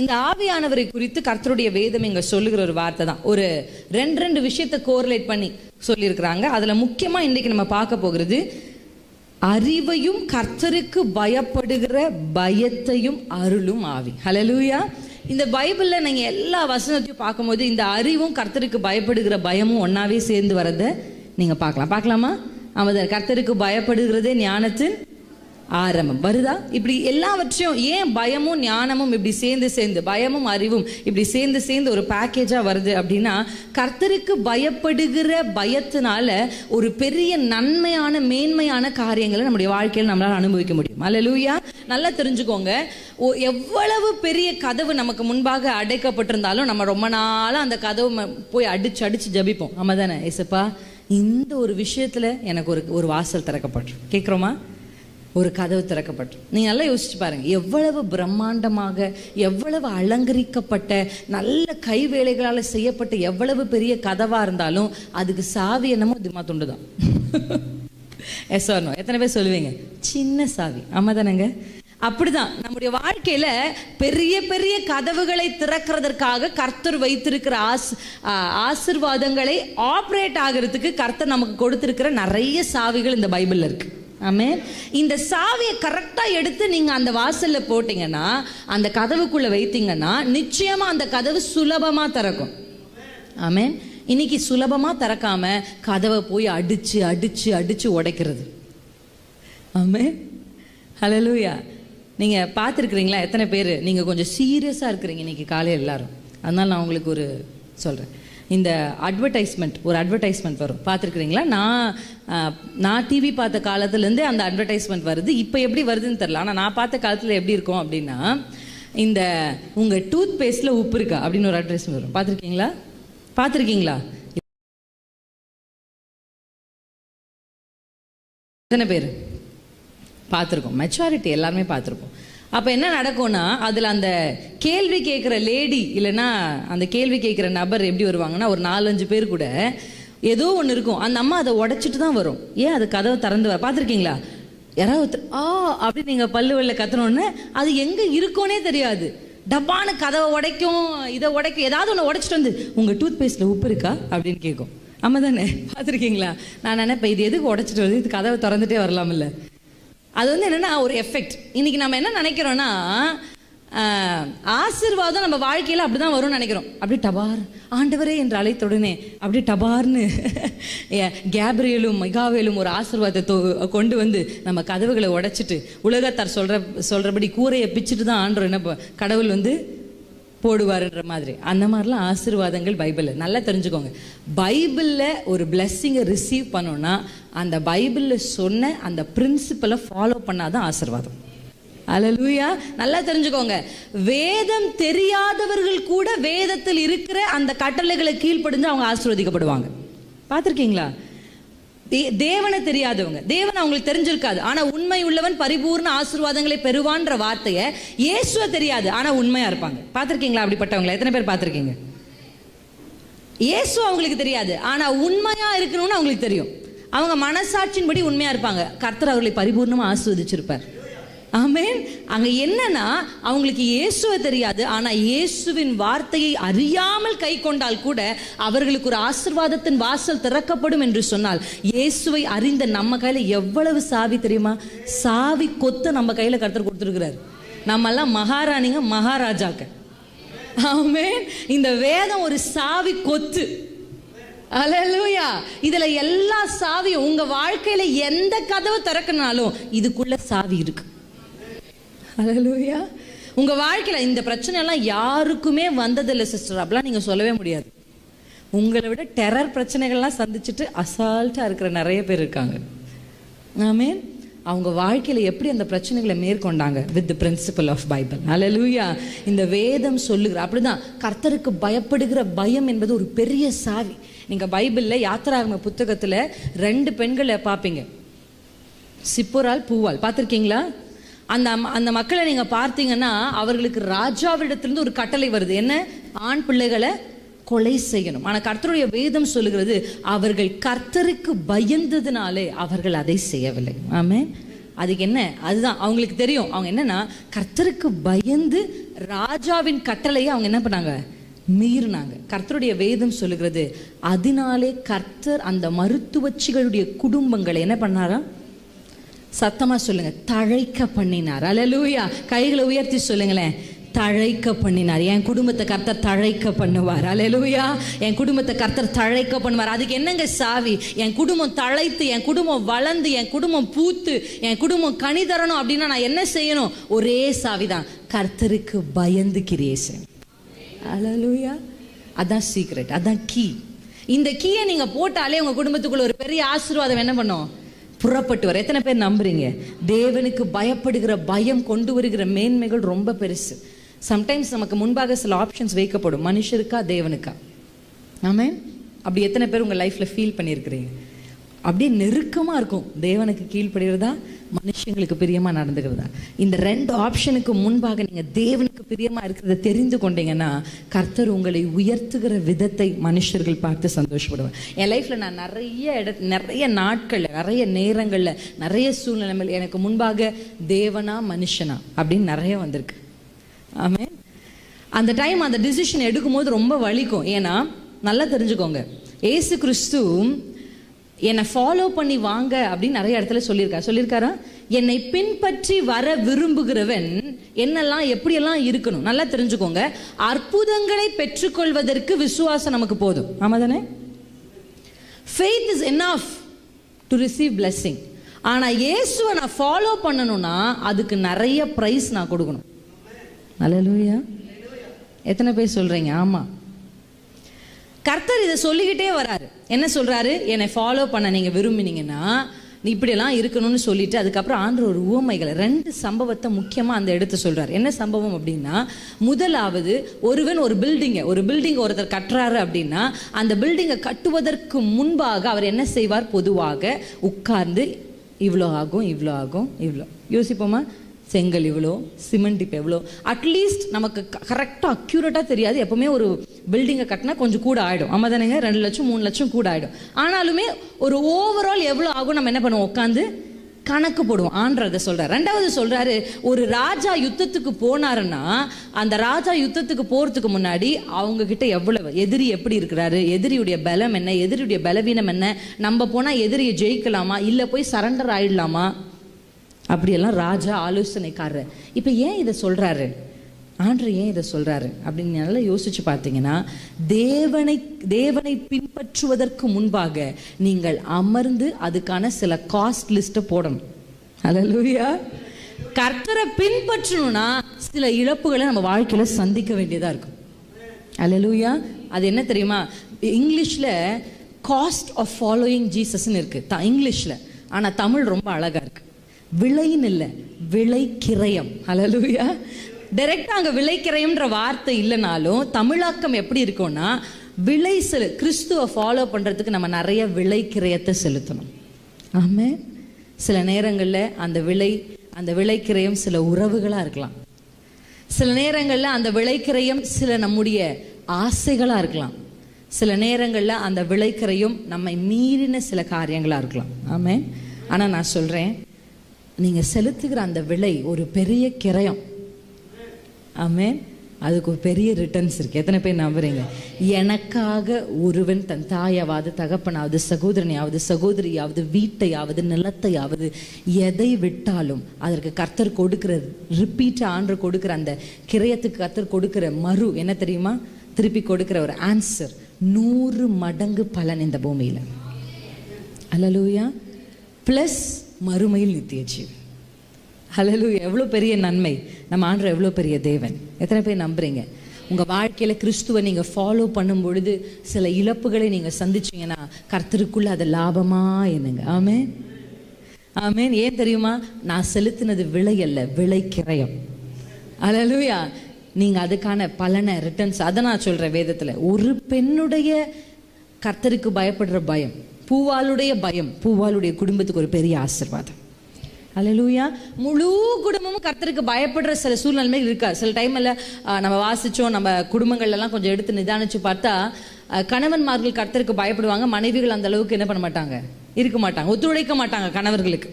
இந்த ஆவியானவரை குறித்து கர்த்தருடைய வேதம் இங்க சொல்லுகிற ஒரு வார்த்தை தான். ஒரு ரெண்டு ரெண்டு விஷயத்தை கோரிலேட் பண்ணி சொல்லியிருக்கிறாங்க. அதுல முக்கியமா இன்னைக்கு நம்ம பார்க்க போகிறது அறிவையும் கர்த்தருக்கு பயப்படுகிற பயத்தையும் அருளும் ஆவி. ஹலலூயா இந்த பைபிளில் நீங்கள் எல்லா வசனத்தையும் பார்க்கும்போது இந்த அறிவும் கர்த்தருக்கு பயப்படுகிற பயமும் ஒன்றாவே சேர்ந்து வரதை நீங்கள் பார்க்கலாம். பார்க்கலாமா? ஆமாம் கர்த்தருக்கு பயப்படுகிறதே ஞானத்தின் ஆரம்பம். வருதா? இப்படி எல்லாவற்றையும் ஏன் பயமும் ஞானமும் இப்படி சேர்ந்து சேர்ந்து பயமும் அறிவும் இப்படி சேர்ந்து சேர்ந்து ஒரு பேக்கேஜா வருது அப்படின்னா கர்த்தருக்கு பயப்படுகிற பயத்தினால ஒரு பெரிய நன்மையான மேன்மையான காரியங்களை நம்முடைய வாழ்க்கையில் நம்மளால அனுபவிக்க முடியும். அல்லேலூயா நல்லா தெரிஞ்சுக்கோங்க. ஓ- எவ்வளவு பெரிய கதவு நமக்கு முன்பாக அடைக்கப்பட்டிருந்தாலும் நம்ம ரொம்ப நாளா அந்த கதவு போய் அடிச்சு அடிச்சு ஜபிப்போம். ஆமா தானே ஏசப்பா? இந்த ஒரு விஷயத்துல எனக்கு ஒரு ஒரு வாசல் திறக்கப்படுறோம் கேட்குறோமா? ஒரு கதவு திறக்கப்பட்டு நீங்கள் நல்லா யோசிச்சு பாருங்க. எவ்வளவு பிரம்மாண்டமாக எவ்வளவு அலங்கரிக்கப்பட்ட நல்ல கைவேலைகளால செய்யப்பட்ட எவ்வளவு பெரிய கதவா இருந்தாலும் அதுக்கு சாவி என்னமோ திமா துண்டு தான். எஸ் நோ எத்தனை பேர் சொல்லுவீங்க? சின்ன சாவி. ஆமாம் தானேங்க? அப்படிதான். நம்முடைய வாழ்க்கையில பெரிய பெரிய கதவுகளை திறக்கிறதற்காக கர்த்தர் வைத்திருக்கிற ஆஸ் ஆசிர்வாதங்களை ஆப்ரேட் ஆகிறதுக்கு கர்த்தர் நமக்கு கொடுத்திருக்கிற நிறைய சாவிகள் இந்த பைபிள்ல இருக்கு. ஆமே இந்த சாவியை கரெக்டாக எடுத்து நீங்கள் அந்த வாசலில் போட்டிங்கன்னா அந்த கதவுக்குள்ளே வைத்தீங்கன்னா நிச்சயமாக அந்த கதவு சுலபமாக திறக்கும். ஆமே இன்னைக்கு சுலபமாக திறக்காம கதவை போய் அடித்து அடித்து அடித்து உடைக்கிறது. ஆமே ஹலலூயா நீங்கள் பார்த்துருக்குறீங்களா? எத்தனை பேர்? நீங்கள் கொஞ்சம் சீரியஸாக இருக்கிறீங்க இன்னைக்கு காலையில் எல்லாரும். அதனால் நான் உங்களுக்கு ஒரு சொல்கிறேன் இந்த அட்வர்டைஸ்மெண்ட் ஒரு அட்வர்டைஸ்மெண்ட் வரும். பார்த்துருக்குறீங்களா? நான் நான் டிவி பார்த்த காலத்துலேருந்தே அந்த அட்வர்டைஸ்மெண்ட் வருது. இப்போ எப்படி வருதுன்னு தெரில ஆனால் நான் பார்த்த காலத்தில் எப்படி இருக்கும் அப்படின்னா இந்த உங்கள் டூத் பேஸ்ட்டில் உப்பு இருக்கா? அப்படின்னு ஒரு அட்வர்டைஸ்மெண்ட் வரும். பார்த்துருக்கீங்களா? பார்த்துருக்கீங்களா? எத்தனை பேர்? பார்த்துருக்கோம். மெச்சாரிட்டி எல்லாருமே பார்த்துருக்கோம் அப்போ என்ன நடக்கும்னா அதில் அந்த கேள்வி கேட்குற லேடி இல்லைன்னா அந்த கேள்வி கேட்குற நபர் எப்படி வருவாங்கன்னா ஒரு நாலஞ்சு பேர் கூட ஏதோ ஒன்று இருக்கும். அந்த அம்மா அதை உடைச்சிட்டு தான் வரும். ஏன் அது கதவை திறந்து வர பார்த்துருக்கீங்களா? யாராவது ஆ அப்படி நீங்கள் பல்லு வெளில கத்தணுன்னு அது எங்கே இருக்கோனே தெரியாது. டப்பான்னு கதவை உடைக்கும் இதை உடைக்கும் ஏதாவது ஒன்று உடைச்சிட்டு வந்து உங்கள் டூத் பேஸ்ட்டில் உப்பு இருக்கா? அப்படின்னு கேட்கும் ஆமாம் தானே பார்த்துருக்கீங்களா? நான் நினைப்பேன் இது எதுக்கு உடைச்சிட்டு வருது? இது கதவை திறந்துட்டே வரலாம்ல. அது வந்து என்னென்னா ஒரு எஃபெக்ட் இன்னைக்கு நம்ம என்ன நினைக்கிறோம்னா ஆசிர்வாதம் ஆசீர்வாதம் நம்ம அப்படி அப்படிதான் வரும்னு நினைக்கிறோம். அப்படி டபார் ஆண்டவரே என்று அழைத்துடனே அப்படி டபார்னு ஏ, கேப்ரியலும் மிகாவேலும் ஒரு ஆசிர்வாதத்தை தொ- கொண்டு வந்து நம்ம கதவுகளை உடைச்சிட்டு உலகத்தார் சொல்கிற சொல்கிறபடி கூரையை பிச்சுட்டு தான் ஆண்டவர் என்ன ப- கடவுள் வந்து போடுவாருன்ற மாதிரி. அந்த மாதிரிலாம் ஆசீர்வாதங்கள் பைபிளில் நல்லா தெரிஞ்சுக்கோங்க. பைபிளில் ஒரு பிளெஸ்ஸிங்கை ரிசீவ் பண்ணோன்னா அந்த பைபிளில் சொன்ன அந்த பிரின்சிபலை ஃபாலோ பண்ணாதான் ஆசீர்வாதம். அலலூயா நல்லா தெரிஞ்சுக்கோங்க. வேதம் தெரியாதவர்கள் கூட வேதத்தில் இருக்கிற அந்த கட்டளைகளை கீழ்ப்படிஞ்சு அவங்க ஆசீர்வதிக்கப்படுவாங்க. பார்த்துருக்கீங்களா? தேவனை தெரியாதவங்க. தேவன் அவங்களுக்கு தெரிஞ்சிருக்காது. ஆனா உண்மை உள்ளவன் பரிபூர்ண ஆசீர்வாதங்களை பெறுவான்ற வார்த்தையை இயேசுவ தெரியாது. ஆனா உண்மையா இருப்பாங்க. பார்த்திருக்கீங்களா அப்படிப்பட்டவங்களை? எத்தனை பேர் பார்த்திருக்கீங்க? இயேசு அவங்களுக்கு தெரியாது. ஆனா உண்மையா இருக்கணும்னு அவங்களுக்கு தெரியும். அவங்க மனசாட்சியின்படி உண்மையா இருப்பாங்க. கர்த்தர் அவர்களை பரிபூர்ணமா ஆசீர்வதிச்சிருப்பார். ஆமேன். அங்க என்னன்னா அவங்களுக்கு இயேசுவை தெரியாது. ஆனா இயேசுவின் வார்த்தையை அறியாமல் கை கொண்டால் கூட அவர்களுக்கு ஒரு ஆசீர்வாதத்தின் வாசல் திறக்கப்படும் என்று சொன்னால் இயேசுவை அறிந்த நம்ம கையில எவ்வளவு சாவி தெரியுமா? சாவி கொத்து நம்ம கையில கருத்து கொடுத்துருக்கிறார். நம்மெல்லாம் மகாராணிங்க மகாராஜாக்க ஆமேன். இந்த வேதம் ஒரு சாவி கொத்து. அலலூயா இதுல எல்லா சாவியும் உங்க வாழ்க்கையில எந்த கதவு திறக்கனாலும் இதுக்குள்ள சாவி இருக்கு. அல்லேலூயா உங்கள் வாழ்க்கையில் இந்த பிரச்சனைலாம் யாருக்குமே வந்ததில்லை சிஸ்டர் அப்படிலாம் நீங்கள் சொல்லவே முடியாது. உங்களை விட டெரர் பிரச்சனைகள்லாம் சந்திச்சுட்டு அசால்ட்டாக இருக்கிற நிறைய பேர் இருக்காங்க. ஆமென் அவங்க வாழ்க்கையில் எப்படி அந்த பிரச்சனைகளை மேற்கொண்டாங்க? With the principle of Bible அல்லேலூயா இந்த வேதம் சொல்லுகிற அப்படிதான். கர்த்தருக்கு பயப்படுகிற பயம் என்பது ஒரு பெரிய சாவி. நீங்கள் பைபிளில் யாத்திராகம புத்தகத்தில் ரெண்டு பெண்களை பார்ப்பீங்க. சிப்புரால் பூவால். பார்த்துருக்கீங்களா? அந்த அந்த மக்களை நீங்கள் பார்த்தீங்கன்னா அவர்களுக்கு ராஜாவிடத்திலிருந்து ஒரு கட்டளை வருது. என்ன? ஆண் பிள்ளைகளை கொலை செய்யணும். ஆனால் கர்த்தருடைய வேதம் சொல்லுகிறது அவர்கள் கர்த்தருக்கு பயந்ததுனாலே அவர்கள் அதை செய்யவில்லை. ஆமே அதுக்கு என்ன? அதுதான். அவங்களுக்கு தெரியும். அவங்க என்னன்னா கர்த்தருக்கு பயந்து ராஜாவின் கட்டளையை அவங்க என்ன பண்ணாங்க? மீறினாங்க. கர்த்தருடைய வேதம் சொல்லுகிறது அதனாலே கர்த்தர் அந்த மருத்துவச்சிகளுடைய குடும்பங்களை என்ன பண்ணாரா? சத்தமாக சொல்லுங்க. தழைக்க பண்ணினார். அலலூயா கைகளை உயர்த்தி சொல்லுங்களேன். தழைக்க பண்ணினார். என் குடும்பத்தை கர்த்தர் தழைக்க பண்ணுவார். அல்லேலூயா என் குடும்பத்தை கர்த்தர் தழைக்க பண்ணுவார். அதுக்கு என்னங்க சாவி? என் குடும்பம் தழைத்து என் குடும்பம் வளர்ந்து என் குடும்பம் பூத்து என் குடும்பம் கனி தரணும் அப்படின்னா நான் என்ன செய்யணும்? ஒரே சாவி தான் கர்த்தருக்கு பயந்து கிரியேசன் அல்லேலூயா அதான் சீக்ரெட் அதான் கீ இந்த கீயை நீங்கள் போட்டாலே உங்கள் குடும்பத்துக்குள்ள ஒரு பெரிய ஆசீர்வாதம் என்ன பண்ணும்? புறப்பட்டு வர. எத்தனை பேர் நம்புறீங்க? தேவனுக்கு பயப்படுகிற பயம் கொண்டு வருகிற மேன்மைகள் ரொம்ப பெருசு. சம்டைம்ஸ் நமக்கு முன்பாக சில ஆப்ஷன்ஸ் வைக்கப்படும். மனுஷருக்கா தேவனுக்கா? ஆமே அப்படி எத்தனை பேர் உங்கள் லைஃப்பில் ஃபீல் பண்ணியிருக்கிறீங்க? அப்படியே நெருக்கமாக இருக்கும். தேவனுக்கு கீழ்ப்படுகிறதா மனுஷங்களுக்கு பிரியமா நடந்துக்கிறதா? இந்த ரெண்டு ஆப்ஷனுக்கு முன்பாக நீங்க தேவனுக்கு பிரியமா இருக்கிறத தெரிந்து கொண்டீங்கன்னா கர்த்தர் உங்களை உயர்த்துகிற விதத்தை மனுஷர்கள் பார்த்து சந்தோஷப்படுவேன் என் லைஃப்ல நான் நிறைய இட நிறைய நாட்கள்ல நிறைய நேரங்கள்ல நிறைய சூழ்நிலைகள் எனக்கு முன்பாக தேவனா மனுஷனா அப்படின்னு நிறைய வந்திருக்கு. ஆமே அந்த டைம் அந்த டிசிஷன் எடுக்கும்போது ரொம்ப வலிக்கும். ஏன்னா நல்லா தெரிஞ்சுக்கோங்க. ஏசு கிறிஸ்து என்னை ஃபாலோ பண்ணி வாங்க அப்படின்னு நிறைய இடத்துல சொல்லியிருக்காரு சொல்லியிருக்காரா? என்னை பின்பற்றி வர விரும்புகிறவன் என்னெல்லாம் எப்படியெல்லாம் இருக்கணும்? நல்லா தெரிஞ்சுக்கோங்க. அற்புதங்களை பெற்றுக்கொள்வதற்கு விசுவாசம் நமக்கு போதும். ஆமா தானே faith is enough to receive blessing. ஆனா இயேசுவை நான் ஃபாலோ பண்ணணும்னா அதுக்கு நிறைய ப்ரைஸ் நான் கொடுக்கணும். அல்லேலூயா எத்தனை பேர் சொல்றீங்க? ஆமா. கர்த்தர் இதை சொல்லிக்கிட்டே வராரு. என்ன சொல்றாரு? என்னை ஃபாலோ பண்ண நீங்க விரும்பினீங்கன்னா நீ இப்படியெல்லாம் இருக்கணும்னு சொல்லிட்டு அதுக்கப்புறம் ஆண்டு ஒரு உவமைகளை ரெண்டு சம்பவத்தை முக்கியமா அந்த இடத்த சொல்றாரு. என்ன சம்பவம் அப்படின்னா முதலாவது ஒருவன் ஒரு பில்டிங்கை ஒரு பில்டிங் ஒருத்தர் கட்டுறாரு அப்படின்னா அந்த பில்டிங்கை கட்டுவதற்கு முன்பாக அவர் என்ன செய்வார்? பொதுவாக உட்கார்ந்து இவ்வளோ ஆகும் இவ்வளோ ஆகும் இவ்வளோ யோசிப்போமா? செங்கல் இவ்வளோ சிமெண்ட் இப்போ எவ்வளோ? அட்லீஸ்ட் நமக்கு கரெக்டாக அக்யூரேட்டாக தெரியாது. எப்பவுமே ஒரு பில்டிங்கை கட்டினா கொஞ்சம் கூட ஆகிடும் ஆமாம் தானேங்க? ரெண்டு லட்சம் மூணு லட்சம் கூட ஆகிடும் ஆனாலுமே ஒரு ஓவரால் எவ்வளோ ஆகும் நம்ம என்ன பண்ணுவோம்? உட்காந்து கணக்கு போடுவோம். ஆன்றதை சொல்கிறார் ரெண்டாவது சொல்கிறாரு ஒரு ராஜா யுத்தத்துக்கு போனாருன்னா அந்த ராஜா யுத்தத்துக்கு போகிறதுக்கு முன்னாடி அவங்கக்கிட்ட எவ்வளவு? எதிரி எப்படி இருக்கிறாரு? எதிரியுடைய பலம் என்ன? எதிரியுடைய பலவீனம் என்ன? நம்ம போனால் எதிரியை ஜெயிக்கலாமா? இல்லை போய் சரண்டர் ஆயிடலாமா? அப்படியெல்லாம் ராஜா ஆலோசனைக்காரர். இப்போ ஏன் இதை சொல்கிறாரு ஆண்டு ஏன் இதை சொல்கிறாரு அப்படின்னு நல்லா யோசிச்சு பார்த்தீங்கன்னா தேவனை தேவனை பின்பற்றுவதற்கு முன்பாக நீங்கள் அமர்ந்து அதுக்கான சில காஸ்ட் லிஸ்ட்டை போடணும். ஹalleluya கர்த்தரை பின்பற்றணும்னா சில இழப்புகளை நம்ம வாழ்க்கையில் சந்திக்க வேண்டியதாக இருக்கும். ஹalleluya அது என்ன தெரியுமா? இங்கிலீஷில் காஸ்ட் ஆஃப் ஃபாலோயிங் ஜீசஸ்னு இருக்குது த இங்கிலீஷில். ஆனால் தமிழ் ரொம்ப அழகாக இருக்குது விலைன்னு இல்லை விளைக்கிரயம் அலலூயா ஹalleluya டைரக்டா அங்க வார்த்தை இல்லைனாலும் தமிழாக்கம் எப்படி இருக்கும்னா விலை செலு கிறிஸ்துவை ஃபாலோ பண்றதுக்கு நம்ம நிறைய விளைக்கிரயத்தை செலுத்தணும். ஆமே சில நேரங்களில் அந்த விலை அந்த விளைக்கிரயம் சில உறவுகளாக இருக்கலாம். சில நேரங்களில் அந்த விளைக்கிரயம் சில நம்முடைய ஆசைகளாக இருக்கலாம். சில நேரங்களில் அந்த விளைக்கிறையும் நம்மை மீறின சில காரியங்களாக இருக்கலாம். ஆமே ஆனால் நான் சொல்கிறேன் நீங்க செலுத்துகிற அந்த விலை ஒரு பெரிய கிரயம். ஆமேன். அதுக்கு ஒரு பெரிய ரிட்டர்ன்ஸ் இருக்கு. எத்தனை பேர் நம்புறீங்க? எனக்காக ஒருவன் தன் தாயாவது தகப்பனாவது சகோதரனையாவது சகோதரியாவது வீட்டையாவது நிலத்தையாவது எதை விட்டாலும் அதற்கு கர்த்தர் கொடுக்கிற ரிப்பீட் ஆண்டு கொடுக்கிற அந்த கிரயத்துக்கு கர்த்தர் கொடுக்கிற மறு என்ன தெரியுமா? திருப்பி கொடுக்கிற ஒரு ஆன்சர் நூறு மடங்கு பலன் இந்த பூமியில். அல்லலூயா ப்ளஸ் மறுமையில் நித்திய ஜீவன் ஹalleluya எவ்வளோ பெரிய நன்மை. நம்ம ஆண்டு எவ்வளோ பெரிய தேவன். எத்தனை பேர் நம்புறீங்க? உங்க வாழ்க்கையில கிறிஸ்துவை நீங்க ஃபாலோ பண்ணும் பொழுது சில இழப்புகளை நீங்க சந்திச்சீங்கன்னா கர்த்தருக்குள்ள அது லாபமா என்னங்க? ஆமே ஆமேன் ஏன் தெரியுமா? நான் செலுத்தினது விலை அல்ல விலை கிரயம். அலலுயா நீங்க அதுக்கான பலனை ரிட்டர்ன்ஸ் அதை நான் சொல்றேன் வேதத்துல. ஒரு பெண்ணுடைய கர்த்தருக்கு பயப்படுற பயம். பூவாளுடைய பயம் பூவாளுடைய குடும்பத்துக்கு ஒரு பெரிய ஆசீர்வாதம். அல்லேலூயா முழு குடும்பமும் கர்த்தருக்கு பயப்படுற சில சூழ்நிலைமைகள் இருக்கா? சில டைம்ல நம்ம வாசிச்சோம் நம்ம குடும்பங்கள்ல எல்லாம் கொஞ்சம் எடுத்து நிதானிச்சு பார்த்தா கணவன்மார்கள் கர்த்தருக்கு பயப்படுவாங்க மனைவிகள் அந்த அளவுக்கு என்ன பண்ண மாட்டாங்க? இருக்க மாட்டாங்க ஒத்துழைக்க மாட்டாங்க கணவர்களுக்கு.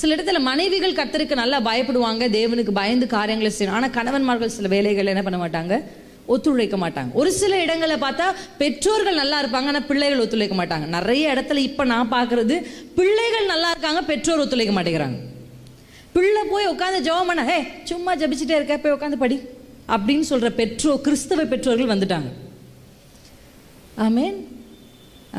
சில இடத்துல மனைவிகள் கர்த்தருக்கு நல்லா பயப்படுவாங்க தேவனுக்கு பயந்து காரியங்களை செய்யணும். ஆனா கணவன்மார்கள் சில வேலைகள் என்ன பண்ண மாட்டாங்க? ஒத்துழைக்க மாட்டாங்க. ஒரு சில இடங்களை பார்த்தா பெற்றோர்கள் நல்லா இருப்பாங்க ஆனால் பிள்ளைகள் ஒத்துழைக்க மாட்டாங்க. நிறைய இடத்துல இப்போ நான் பார்க்குறது பிள்ளைகள் நல்லா இருக்காங்க பெற்றோர் ஒத்துழைக்க மாட்டேங்கிறாங்க. பிள்ளை போய் உட்காந்து ஜெபம் பண்ண ஹே சும்மா ஜபிச்சுட்டே இருக்க போய் உட்காந்து படி. அப்படின்னு சொல்கிற பெற்றோர் கிறிஸ்தவ பெற்றோர்கள் வந்துட்டாங்க. ஆமேன்.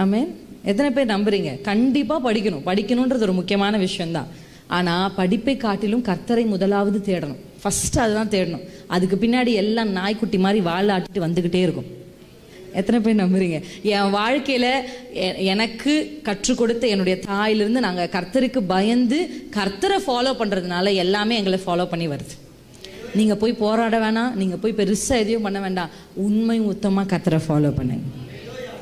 ஆமேன். எத்தனை பேர் நம்புறீங்க? கண்டிப்பாக படிக்கணும். படிக்கணுன்றது ஒரு முக்கியமான விஷயம்தான். ஆனால் படிப்பை காட்டிலும் கர்த்தரை முதலாவது தேடணும். ஃபஸ்ட்டு அதுதான் தேடணும். அதுக்கு பின்னாடி எல்லாம் நாய்க்குட்டி மாதிரி வாழை ஆட்டிட்டு வந்துக்கிட்டே இருக்கும். எத்தனை பேர் நம்புறீங்க? என் வாழ்க்கையில் எனக்கு கற்றுக் கொடுத்த என்னுடைய தாயிலிருந்து நாங்கள் கர்த்தருக்கு பயந்து கர்த்தரை ஃபாலோ பண்ணுறதுனால எல்லாமே எங்களை ஃபாலோ பண்ணி வருது. நீங்கள் போய் போராட வேணாம். நீங்கள் போய் பெருசாக எதையும் பண்ண வேண்டாம். உண்மை உத்தமாக கர்த்தரை ஃபாலோ பண்ணுங்க.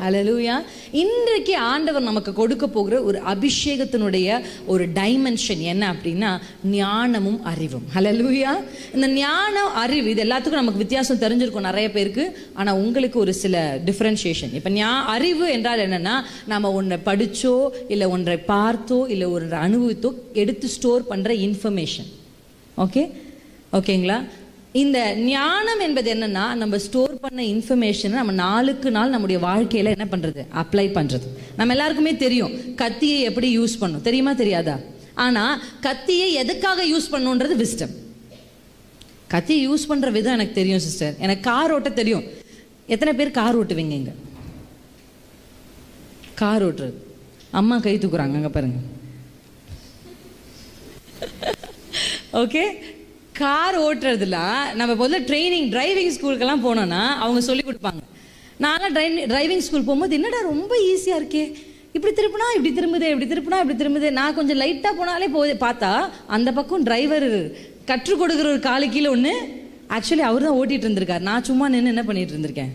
அலலூயா இன்றைக்கு ஆண்டவர் நமக்கு கொடுக்க போகிற ஒரு அபிஷேகத்தினுடைய ஒரு டைமென்ஷன் என்ன அப்படின்னா ஞானமும் அறிவும். அலலூயா இந்த ஞானம் அறிவு இது எல்லாத்துக்கும் நமக்கு வித்தியாசம் தெரிஞ்சிருக்கும் நிறைய பேருக்கு ஆனால் உங்களுக்கு ஒரு சில டிஃப்ரென்ஷியேஷன் இப்போ ஞா அறிவு என்றால் என்னன்னா நம்ம ஒன்றை படித்தோ இல்லை ஒன்றை பார்த்தோ இல்லை ஒன்றை அனுபவித்தோ எடுத்து ஸ்டோர் பண்ணுற இன்ஃபர்மேஷன் ஓகே ஓகேங்களா இந்த ஞானம் என்பது என்னன்னா நம்ம ஸ்டோர் பண்ண இன்ஃபர்மேஷனை நம்ம நாளுக்கு நாள் நம்முடைய வாழ்க்கையில என்ன பண்றது? அப்ளை பண்றது. நம்ம எல்லாருக்குமே தெரியும் கத்தியை எப்படி யூஸ் பண்ணும். தெரியுமா தெரியாதா? ஆனா கத்தியை எதுக்காக யூஸ் பண்ணுன்றது விஸ்டம் கத்தியை யூஸ் பண்ற விதம் எனக்கு தெரியும் சிஸ்டர் எனக்கு கார் ஓட்ட தெரியும். எத்தனை பேர் கார் ஓட்டுவீங்க இங்க? கார் ஓட்டுறது. அம்மா கை தூக்குறாங்க அங்க பாருங்க. ஓகே கார் ஓட்டுறதுல நம்ம முதல்ல ட்ரைனிங் டிரைவிங் ஸ்கூலுக்கெல்லாம் போனோன்னா அவங்க சொல்லி கொடுப்பாங்க. நான்லாம் ட்ரைன் டிரைவிங் ஸ்கூல் போகும்போது என்னடா ரொம்ப ஈஸியாக இருக்கே? இப்படி திருப்பினா இப்படி திரும்புதே இப்படி திருப்பினா இப்படி திரும்புதே. நான் கொஞ்சம் லைட்டாக போனாலே போகுது பார்த்தா அந்த பக்கம் டிரைவர் கற்றுக் கொடுக்குற ஒரு காலு கீழே ஒன்று ஆக்சுவலி அவர் தான் ஓட்டிகிட்டு இருந்திருக்கார். நான் சும்மா நின்று என்ன பண்ணிட்டு இருந்திருக்கேன்?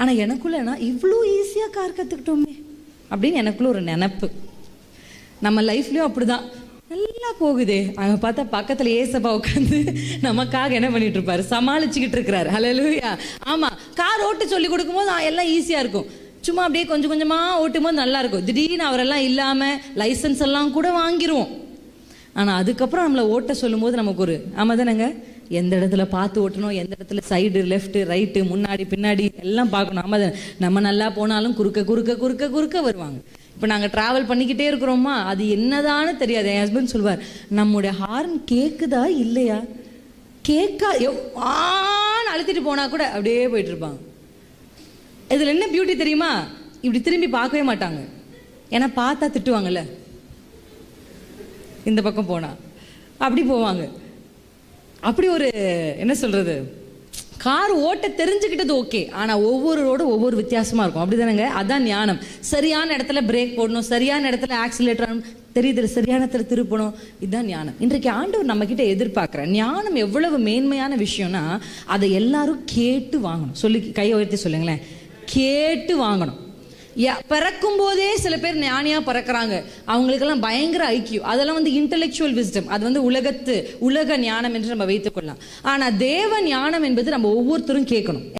ஆனால் எனக்குள்ள இவ்வளோ ஈஸியாக கார் கற்றுக்கிட்டோமே அப்படின்னு எனக்குள்ள ஒரு நினப்பு. நம்ம லைஃப்லேயும் அப்படி தான் நல்லா போகுதே. அவன் பார்த்தா பக்கத்தில் ஏசப்பா உட்காந்து நமக்காக என்ன பண்ணிட்டு இருப்பாரு? சமாளிச்சுக்கிட்டு இருக்கிறாரு. ஹalleluya ஆமாம் கார் ஓட்ட சொல்லி கொடுக்கும்போது எல்லாம் ஈஸியாக இருக்கும். சும்மா அப்படியே கொஞ்சம் கொஞ்சமாக ஓட்டும் போது நல்லா இருக்கும். திடீர்னு அவரெல்லாம் இல்லாமல் லைசன்ஸ் எல்லாம் கூட வாங்கிருவோம். ஆனால் அதுக்கப்புறம் நம்மளை ஓட்ட சொல்லும்போது நமக்கு ஒரு ஆமாம் தானேங்க? எந்த இடத்துல பார்த்து ஓட்டணும் எந்த இடத்துல சைடு லெஃப்ட் ரைட்டு முன்னாடி பின்னாடி எல்லாம் பார்க்கணும். ஆமாம் தானே? நம்ம நல்லா போனாலும் குறுக்க குறுக்க குறுக்க குறுக்க வருவாங்க. இப்போ நாங்கள் ட்ராவல் பண்ணிக்கிட்டே இருக்கிறோமா? அது என்னதான்னு தெரியாது. என் ஹஸ்பண்ட் சொல்லுவார் நம்முடைய ஹார்ன் கேட்குதா இல்லையா? கேட்கா ஆன்னு அழுத்திட்டு போனால் கூட அப்படியே போயிட்டு இருப்பாங்க. என்ன பியூட்டி தெரியுமா? இப்படி திரும்பி பார்க்கவே மாட்டாங்க. ஏன்னா பார்த்தா திட்டுவாங்கல்ல. இந்த பக்கம் போனால் அப்படி போவாங்க. அப்படி ஒரு என்ன சொல்கிறது கார் ஓட்ட தெரிஞ்சுக்கிட்டது ஓகே ஆனா ஒவ்வொரு ரோடும் ஒவ்வொரு வித்தியாசமா இருக்கும். அப்படிதானேங்க? அதான் ஞானம். சரியான இடத்துல பிரேக் போடணும் சரியான இடத்துல ஆக்சிலேட்டர் தெரியுது சரியான இடத்துல திருப்பணும். இதுதான் ஞானம். இன்றைக்கு ஆண்டவர் நம்ம கிட்ட எதிர்பார்க்கிற ஞானம் எவ்வளவு மேன்மையான விஷயம்னா அதை எல்லாரும் கேட்டு வாங்கணும். சொல்லி கையை உயர்த்தி சொல்லுங்களேன். கேட்டு வாங்கணும். பிறக்கும் போதே சில பேர் ஞானியா பிறக்கறாங்க. அவங்களுக்கெல்லாம் பயங்கர ஐக்கியம். அதெல்லாம் வந்து இன்டெலெக்சுவல் விஸ்டம் அது வந்து உலகத்து உலக ஞானம் என்று நம்ம வைத்துக்கொள்ளலாம் ஆனா தேவ ஞானம் என்பது நம்ம ஒவ்வொருத்தரும் கேட்கணும்.